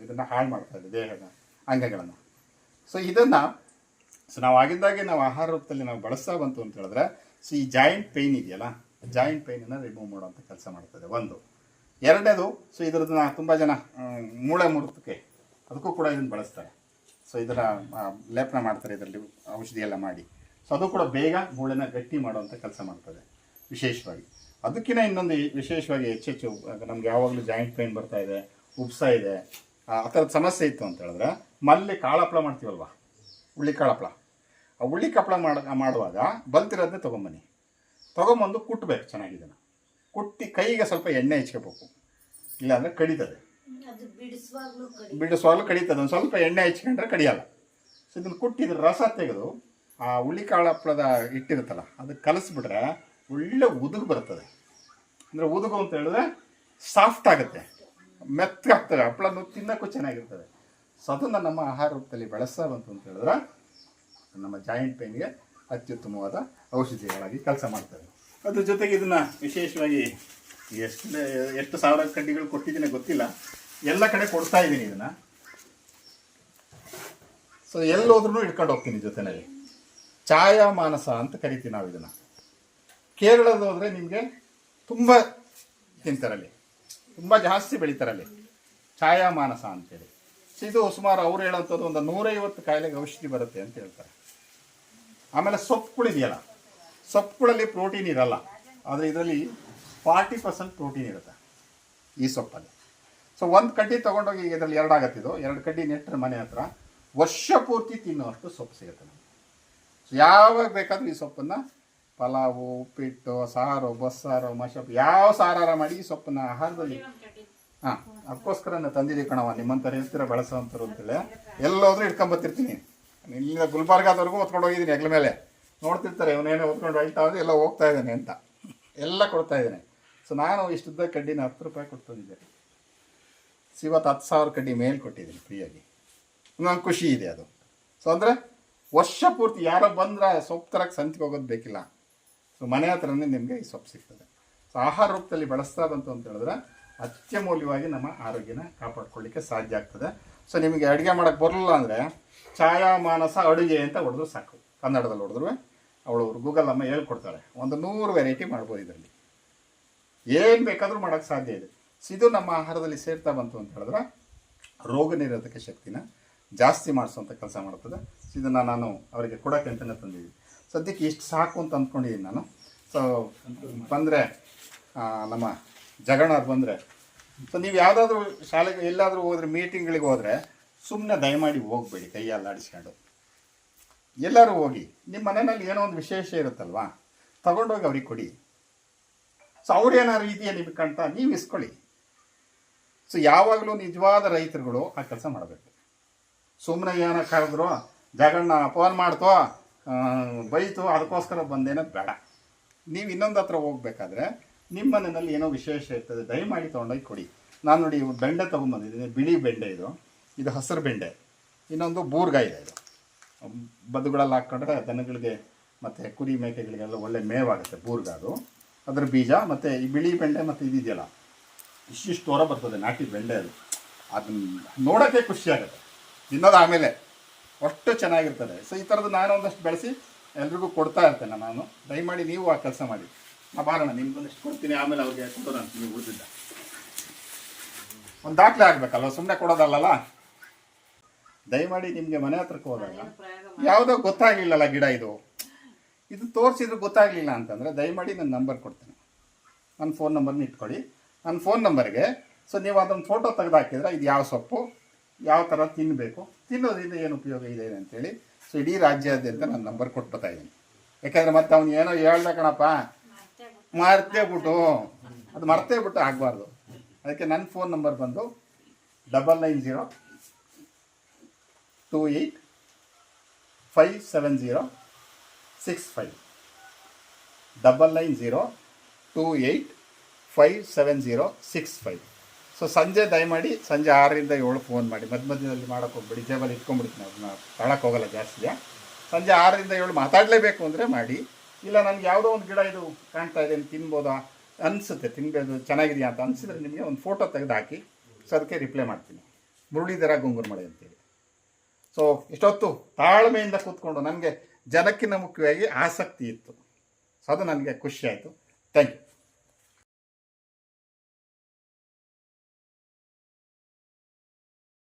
ಇದನ್ನು ಹಾಳು ಮಾಡ್ತಾ ಇದೆ, ದೇಹದ ಅಂಗಗಳನ್ನು. ಸೊ ಇದನ್ನು ಸೊ ನಾವು ಆಗಿದ್ದಾಗೆ ನಾವು ಆಹಾರ ರೂಪದಲ್ಲಿ ನಾವು ಬಳಸ್ತಾ ಬಂತು ಅಂತ ಹೇಳಿದ್ರೆ ಸೊ ಈ ಜಾಯಿಂಟ್ ಪೇಯ್ನ್ ಇದೆಯಲ್ಲ ಜಾಯಿಂಟ್ ಪೈನನ್ನು ರಿಮೂವ್ ಮಾಡುವಂಥ ಕೆಲಸ ಮಾಡ್ತದೆ ಒಂದು. ಎರಡನೇದು ಸೊ ಇದ್ರದ್ದು ತುಂಬ ಜನ ಮೂಳೆ ಮುರುತಕ್ಕೆ ಅದಕ್ಕೂ ಕೂಡ ಇದನ್ನು ಬಳಸ್ತಾರೆ. ಸೊ ಇದರ ಲೇಪನ ಮಾಡ್ತಾರೆ, ಇದರಲ್ಲಿ ಔಷಧಿ ಎಲ್ಲ ಮಾಡಿ. ಸೊ ಅದು ಕೂಡ ಬೇಗ ಮೂಳೆನ ಗಟ್ಟಿ ಮಾಡುವಂಥ ಕೆಲಸ ಮಾಡ್ತದೆ ವಿಶೇಷವಾಗಿ. ಅದಕ್ಕಿಂತ ಇನ್ನೊಂದು ವಿಶೇಷವಾಗಿ ಹೆಚ್ಚೆಚ್ಚು ನಮ್ಗೆ ಯಾವಾಗಲೂ ಜಾಯಿಂಟ್ ಪೇನ್ ಬರ್ತಾ ಇದೆ ಉಪ್ಸ ಇದೆ ಆ ಥರದ ಸಮಸ್ಯೆ ಇತ್ತು ಅಂತ ಹೇಳಿದ್ರೆ ಮಲ್ಲಿ ಕಾಳಪ್ಳ ಮಾಡ್ತೀವಲ್ವಾ? ಉಳ್ಳಿ ಕಾಳಪ್ಳ ಆ ಉಳ್ಳಿ ಕಪ್ಪಳ ಮಾಡ ಮಾಡುವಾಗ ಬಲ್ತಿರೋದನ್ನೇ ತೊಗೊಂಬನ್ನಿ. ತೊಗೊಂಬಂದು ಕುಟ್ಟಬೇಕು ಚೆನ್ನಾಗಿದೆ ಕುಟ್ಟಿ ಕೈಗೆ ಸ್ವಲ್ಪ ಎಣ್ಣೆ ಹಚ್ಕೋಬೇಕು. ಇಲ್ಲಾಂದರೆ ಕಡಿತದೆ. ಅದು ಬಿಡಿಸುವಾಗ್ಲೂ ಕಡಿ ಬಿಡಿಸುವಾಗಲೂ ಕಡಿತದೆ. ಒಂದು ಸ್ವಲ್ಪ ಎಣ್ಣೆ ಹೆಚ್ಕೊಂಡ್ರೆ ಕಡಿಯಲ್ಲ. ಸೊ ಇದನ್ನು ಕುಟ್ಟಿದ್ರೆ ರಸ ತೆಗೆದು ಆ ಹುಳಿಕಾಳು ಹಪ್ಪಳದ ಹಿಟ್ಟಿರುತ್ತಲ್ಲ ಅದಕ್ಕೆ ಕಲಸಿಬಿಟ್ರೆ ಒಳ್ಳೆ ಉದುಗು ಬರ್ತದೆ. ಅಂದರೆ ಉದುಗು ಅಂತ ಹೇಳಿದ್ರೆ ಸಾಫ್ಟ್ ಆಗುತ್ತೆ. ಮೆತ್ತಗಾಗ್ತದೆ ಹಪ್ಪಳ ತಿನ್ನೋಕ್ಕೂ ಚೆನ್ನಾಗಿರ್ತದೆ. ಸೊ ಅದನ್ನು ನಮ್ಮ ಆಹಾರ ರೂಪದಲ್ಲಿ ಬೆಳೆಸ್ತಾ ಬಂತು ಅಂತ ಹೇಳಿದ್ರೆ ನಮ್ಮ ಜಾಯಿಂಟ್ ಪೇನ್ಗೆ ಅತ್ಯುತ್ತಮವಾದ ಔಷಧಿಗಳಾಗಿ ಕೆಲಸ ಮಾಡ್ತದೆ. ಅದ್ರ ಜೊತೆಗೆ ಇದನ್ನ ವಿಶೇಷವಾಗಿ ಎಷ್ಟು ಎಷ್ಟು ಸಾವಿರ ಕಡ್ಡಿಗಳು ಕೊಟ್ಟಿದ್ದೀನಿ ಗೊತ್ತಿಲ್ಲ. ಎಲ್ಲ ಕಡೆ ಕೊಡ್ತಾ ಇದ್ದೀನಿ ಇದನ್ನ. ಸೊ ಎಲ್ಲೋದ್ರೂ ಇಟ್ಕೊಂಡು ಹೋಗ್ತೀನಿ ಜೊತೆನಲ್ಲಿ. ಛಾಯಾ ಮಾನಸ ಅಂತ ಕರಿತೀವಿ ನಾವು ಇದನ್ನ ಕೇರಳದ ಹೋದ್ರೆ ನಿಮಗೆ ತುಂಬ ತಿಂತಾರಲ್ಲಿ, ತುಂಬ ಜಾಸ್ತಿ ಬೆಳೀತಾರಲ್ಲಿ. ಛಾಯಾ ಮಾನಸ ಅಂತೇಳಿ. ಇದು ಸುಮಾರು ಅವ್ರು ಹೇಳೋಂಥದ್ದು ಒಂದು ನೂರೈವತ್ತು ಕಾಯಿಲೆಗೆ ಔಷಧಿ ಬರುತ್ತೆ ಅಂತ ಹೇಳ್ತಾರೆ. ಆಮೇಲೆ ಸೊಪ್ಪುಗಳಿದೆಯಲ್ಲ ಸೊಪ್ಪುಗಳಲ್ಲಿ ಪ್ರೋಟೀನ್ ಇರಲ್ಲ, ಆದರೆ ಇದರಲ್ಲಿ ಫಾರ್ಟಿ ಪರ್ಸೆಂಟ್ ಪ್ರೋಟೀನ್ ಇರುತ್ತೆ ಈ ಸೊಪ್ಪಲ್ಲಿ. ಸೊ ಒಂದು ಕಡ್ಡಿ ತೊಗೊಂಡೋಗಿ ಇದರಲ್ಲಿ ಎರಡು ಆಗತ್ತಿದು ಎರಡು ಕಡ್ಡಿ ನೆಟ್ಟರೆ ಮನೆ ಹತ್ರ ವರ್ಷ ಪೂರ್ತಿ ತಿನ್ನುವಷ್ಟು ಸೊಪ್ಪು ಸಿಗುತ್ತೆ ನಮಗೆ. ಸೊ ಯಾವಾಗ ಬೇಕಾದರೂ ಈ ಸೊಪ್ಪನ್ನು ಪಲಾವು ಉಪ್ಪಿಟ್ಟು ಸಾರು, ಬಸ್ಸಾರು, ಮಶಪ್ ಯಾವ ಸಾರಾರ ಮಾಡಿ ಸೊಪ್ಪನ ಆಹಾರದಲ್ಲಿ ಹಾ, ಅದಕ್ಕೋಸ್ಕರ ನಾನು ತಂದಿದ್ದೀವಿ ಕಣವ ನಿಮ್ಮಂತ ಹೇಳ್ತೀರ ಬೆಳೆಸೋಂಥರು ಅಂತೇಳಿ. ಎಲ್ಲೋದ್ರೂ ಇಟ್ಕೊಂಬತ್ತಿರ್ತೀನಿ ಇಲ್ಲಿಂದ ಗುಲ್ಬರ್ಗಾದವರೆಗೂ ಹೊತ್ಕೊಂಡು ಹೋಗಿದ್ದೀನಿ ಹೆಗ್ಲ ಮೇಲೆ. ನೋಡ್ತಿರ್ತಾರೆ ಇವನೇನೋ ಹೊತ್ಕೊಂಡು ಹೋಗ್ತಾ ಎಲ್ಲ ಹೋಗ್ತಾ ಇದ್ದಾನೆ ಅಂತ. ಎಲ್ಲ ಕೊಡ್ತಾ ಇದ್ದಾನೆ. ಸೊ ನಾನು ಇಷ್ಟುದ್ದ ಕಡ್ಡಿನ ಹತ್ತು ರೂಪಾಯಿ ಕೊಟ್ಟು ತಂದಿದ್ದೆ. ಇವತ್ತು ಹತ್ತು ಸಾವಿರ ಕಡ್ಡಿ ಮೇಲೆ ಕೊಟ್ಟಿದ್ದೀನಿ ಫ್ರೀಯಾಗಿ. ನಂಗೆ ಖುಷಿ ಇದೆ ಅದು. ಸೊ ಅಂದರೆ ವರ್ಷ ಪೂರ್ತಿ ಯಾರೋ ಬಂದ್ರೆ ಸೊಪ್ಪು ತರಕ್ಕೆ ಸಂತಿಗೆ ಹೋಗೋದು ಬೇಕಿಲ್ಲ. ಸೊ ಮನೆ ಹತ್ರನೇ ನಿಮಗೆ ಈ ಸೊಪ್ಪು ಸಿಗ್ತದೆ. ಸೊ ಆಹಾರ ರೂಪದಲ್ಲಿ ಬಳಸ್ತಾ ಬಂತು ಅಂತ ಹೇಳಿದ್ರೆ ಅತ್ಯಮೂಲ್ಯವಾಗಿ ನಮ್ಮ ಆರೋಗ್ಯನ ಕಾಪಾಡ್ಕೊಳ್ಳಿಕ್ಕೆ ಸಾಧ್ಯ ಆಗ್ತದೆ. ಸೊ ನಿಮಗೆ ಅಡುಗೆ ಮಾಡೋಕ್ಕೆ ಬರಲಿಲ್ಲ ಅಂದರೆ ಛಾಯಾ, ಮಾನಸ, ಅಡುಗೆ ಅಂತ ಹೊಡೆದ್ರು ಸಾಕು. ಕನ್ನಡದಲ್ಲಿ ಹೊಡೆದ್ರು. ಅವಳು ಗೂಗಲ್ ಅಮ್ಮ ಹೇಳ್ಕೊಡ್ತಾರೆ. ಒಂದು ನೂರು ವೆರೈಟಿ ಮಾಡ್ಬೋದು ಇದರಲ್ಲಿ. ಏನು ಬೇಕಾದರೂ ಮಾಡೋಕ್ಕೆ ಸಾಧ್ಯ ಇದೆ. ಇದು ನಮ್ಮ ಆಹಾರದಲ್ಲಿ ಸೇರ್ತಾ ಬಂತು ಅಂತ ಹೇಳಿದ್ರೆ ರೋಗ ನಿರೋಧಕ ಶಕ್ತಿನ ಜಾಸ್ತಿ ಮಾಡಿಸುವಂಥ ಕೆಲಸ ಮಾಡ್ತದೆ. ಇದನ್ನು ನಾನು ಅವರಿಗೆ ಕೊಡೋಕ್ಕೆ ಅಂತಲೇ ತಂದಿದ್ದೀನಿ. ಸದ್ಯಕ್ಕೆ ಇಷ್ಟು ಸಾಕು ಅಂತ ಅಂದ್ಕೊಂಡಿದ್ದೀನಿ ನಾನು. ಸೊ ಬಂದರೆ ನಮ್ಮ ಜಗಣ್ಣವ್ರು ಬಂದರೆ. ಸೊ ನೀವು ಯಾವುದಾದ್ರೂ ಶಾಲೆಗೆ, ಎಲ್ಲಾದರೂ ಹೋದ್ರೆ ಮೀಟಿಂಗ್ಗಳಿಗೆ ಹೋದರೆ ಸುಮ್ಮನೆ ದಯಮಾಡಿ ಹೋಗಬೇಡಿ ಕೈಯಲ್ಲಿ ಆಡಿಸ್ಕೊಂಡು. ಎಲ್ಲರೂ ಹೋಗಿ ನಿಮ್ಮ ಮನೆಯಲ್ಲಿ ಏನೋ ಒಂದು ವಿಶೇಷ ಇರುತ್ತಲ್ವಾ, ತಗೊಂಡೋಗಿ ಅವ್ರಿಗೆ ಕೊಡಿ. ಸೊ ಅವ್ರೇನಾದ್ರು ಇದೆಯಾ ನಿಮಗೆ ಕಾಣ್ತಾ, ನೀವು ಇಸ್ಕೊಳ್ಳಿ. ಸೊ ಯಾವಾಗಲೂ ನಿಜವಾದ ರೈತರುಗಳು ಆ ಕೆಲಸ ಮಾಡಬೇಕು. ಸುಮ್ಮನೆ ಏನಕ್ಕೆ ಕರೆದ್ರು ಜಗಣ್ಣ ಫೋನ್ ಮಾಡ್ತೋ ಬೈತು ಅದಕ್ಕೋಸ್ಕರ ಬಂದೇನೋ ಬೇಡ. ನೀವು ಇನ್ನೊಂದು ಹತ್ರ ಹೋಗ್ಬೇಕಾದ್ರೆ ನಿಮ್ಮ ಮನೆಯಲ್ಲಿ ಏನೋ ವಿಶೇಷ ಇರ್ತದೆ, ದಯಮಾಡಿ ತೊಗೊಂಡೋಗಿ ಕೊಡಿ. ನಾನು ನೋಡಿ ಬೆಂಡೆ ತೊಗೊಂಬಂದಿದ್ದೀನಿ, ಬಿಳಿ ಬೆಂಡೆ ಇದು. ಇದು ಹಸಿರು ಬೆಂಡೆ. ಇನ್ನೊಂದು ಬೂರ್ಗ ಇದೆ. ಇದು ಬದುಗಳಲ್ಲಿ ಹಾಕ್ಕೊಂಡ್ರೆ ದನಗಳಿಗೆ ಮತ್ತು ಕುರಿ ಮೇಕೆಗಳಿಗೆಲ್ಲ ಒಳ್ಳೆ ಮೇವಾಗುತ್ತೆ ಬೂರ್ಗ ಅದು ಅದರ ಬೀಜ ಮತ್ತು ಈ ಬಿಳಿ ಬೆಂಡೆ ಮತ್ತು ಇದಿದೆಯಲ್ಲ, ಇಷ್ಟಿಷ್ಟು ಹೊರ ಬರ್ತದೆ ನಾಟಿ ಬೆಂಡೆ ಅದು. ಅದನ್ನ ನೋಡೋಕ್ಕೆ ಖುಷಿಯಾಗುತ್ತೆ ತಿನ್ನೋದು ಆಮೇಲೆ ಅಷ್ಟು ಚೆನ್ನಾಗಿರ್ತದೆ. ಸೊ ಈ ಥರದ್ದು ನಾನು ಒಂದಷ್ಟು ಬೆಳೆಸಿ ಎಲ್ರಿಗೂ ಕೊಡ್ತಾ ಇರ್ತೇನೆ ನಾನು. ದಯಮಾಡಿ ನೀವು ಆ ಕೆಲಸ ಮಾಡಿ. ನಾ ಬಾರೋಣ ನಿಮ್ಗೊಂದಷ್ಟು ಕೊಡ್ತೀನಿ ಆಮೇಲೆ ಅವ್ರಿಗೆ ಕೊಡೋಣ ಅಂತ ನೀವು ಉಳಿದಿದ್ದ. ಒಂದು ದಾಖಲೆ ಆಗಬೇಕಲ್ವ? ಸುಮ್ಮನೆ ಕೊಡೋದಲ್ಲಲ್ಲ? ದಯಮಾಡಿ ನಿಮಗೆ ಮನೆ ಹತ್ರಕ್ಕೆ ಹೋದಾಗ ಯಾವುದೋ ಗೊತ್ತಾಗಲಿಲ್ಲಲ್ಲ ಗಿಡ ಇದು. ಇದು ತೋರಿಸಿದ್ರೆ ಗೊತ್ತಾಗಲಿಲ್ಲ ಅಂತಂದರೆ ದಯಮಾಡಿ ನನ್ನ ನಂಬರ್ ಕೊಡ್ತೀನಿ. ನನ್ನ ಫೋನ್ ನಂಬರ್ನ ಇಟ್ಕೊಳ್ಳಿ. ನನ್ನ ಫೋನ್ ನಂಬರ್ಗೆ ಸೊ ನೀವು ಅದನ್ನು ಫೋಟೋ ತೆಗೆದು ಹಾಕಿದ್ರೆ ಇದು ಯಾವ ಸೊಪ್ಪು ಯಾವ ಥರ ತಿನ್ನಬೇಕು ತಿನ್ನೋದ್ರಿಂದ ಏನು ಉಪಯೋಗ ಇದೆ ಅಂತೇಳಿ. ಸೊ ಇಡೀ ರಾಜ್ಯಾದ್ಯಂತ ನಾನು ನಂಬರ್ ಕೊಟ್ಬಿಡ್ತಾ ಇದ್ದೀನಿ. ಯಾಕಂದರೆ ಮತ್ತೆ ಅವ್ನು ಏನೋ ಹೇಳ್ದ ಕಣಪ್ಪ. ಮರ್ತೇ ಬಿಟ್ಟು. ಅದು ಮರ್ತೇ ಬಿಟ್ಟು ಆಗಬಾರ್ದು. ಅದಕ್ಕೆ ನನ್ನ ಫೋನ್ ನಂಬರ್ ಬಂದು double nine zero two eight five seven zero six five double nine zero two eight five seven zero six five so ಸಂಜೆ ದಯಮಾಡಿ ಸಂಜೆ ಆರರಿಂದ ಏಳು ಫೋನ್ ಮಾಡಿ. ಮಧ್ಯ ಮಧ್ಯದಲ್ಲಿ ಮಾಡೋಕೆ ಹೋಗ್ಬಿಡಿ. ಜೇಬಲ್ಲಿ ಇಟ್ಕೊಂಡ್ಬಿಡ್ತೀನಿ ಅದನ್ನ ತಳಕ್ಕೆ ಹೋಗಲ್ಲ ಜಾಸ್ತಿ. ಸಂಜೆ ಆರರಿಂದ ಏಳು ಮಾತಾಡಲೇಬೇಕು ಅಂದರೆ ಮಾಡಿ. ಇಲ್ಲ, ನನಗೆ ಯಾವುದೋ ಒಂದು ಗಿಡ ಇದು ಕಾಣ್ತಾ ಇದೆ ತಿನ್ಬೋದಾ? ಅನಿಸುತ್ತೆ. ತಿನ್ಬೋದು ಚೆನ್ನಾಗಿದೆಯಾ ಅಂತ ಅನಿಸಿದ್ರೆ ನಿಮಗೆ ಒಂದು ಫೋಟೋ ತೆಗೆದು ಹಾಕಿ ಸೊ, ಅದಕ್ಕೆ ರಿಪ್ಲೈ ಮಾಡ್ತೀನಿ. ಮುರಳೀಧರ ಗುಂಗುರು ಮಳೆ ಅಂತೇಳಿ. ಸೊ ಇಷ್ಟೊತ್ತು ತಾಳ್ಮೆಯಿಂದ ಕೂತ್ಕೊಂಡು ನನಗೆ ಜನಕ್ಕಿಂತ ಮುಖ್ಯವಾಗಿ ಆಸಕ್ತಿ ಇತ್ತು. ಸೊ ಅದು ನನಗೆ ಖುಷಿ ಆಯಿತು. Thank you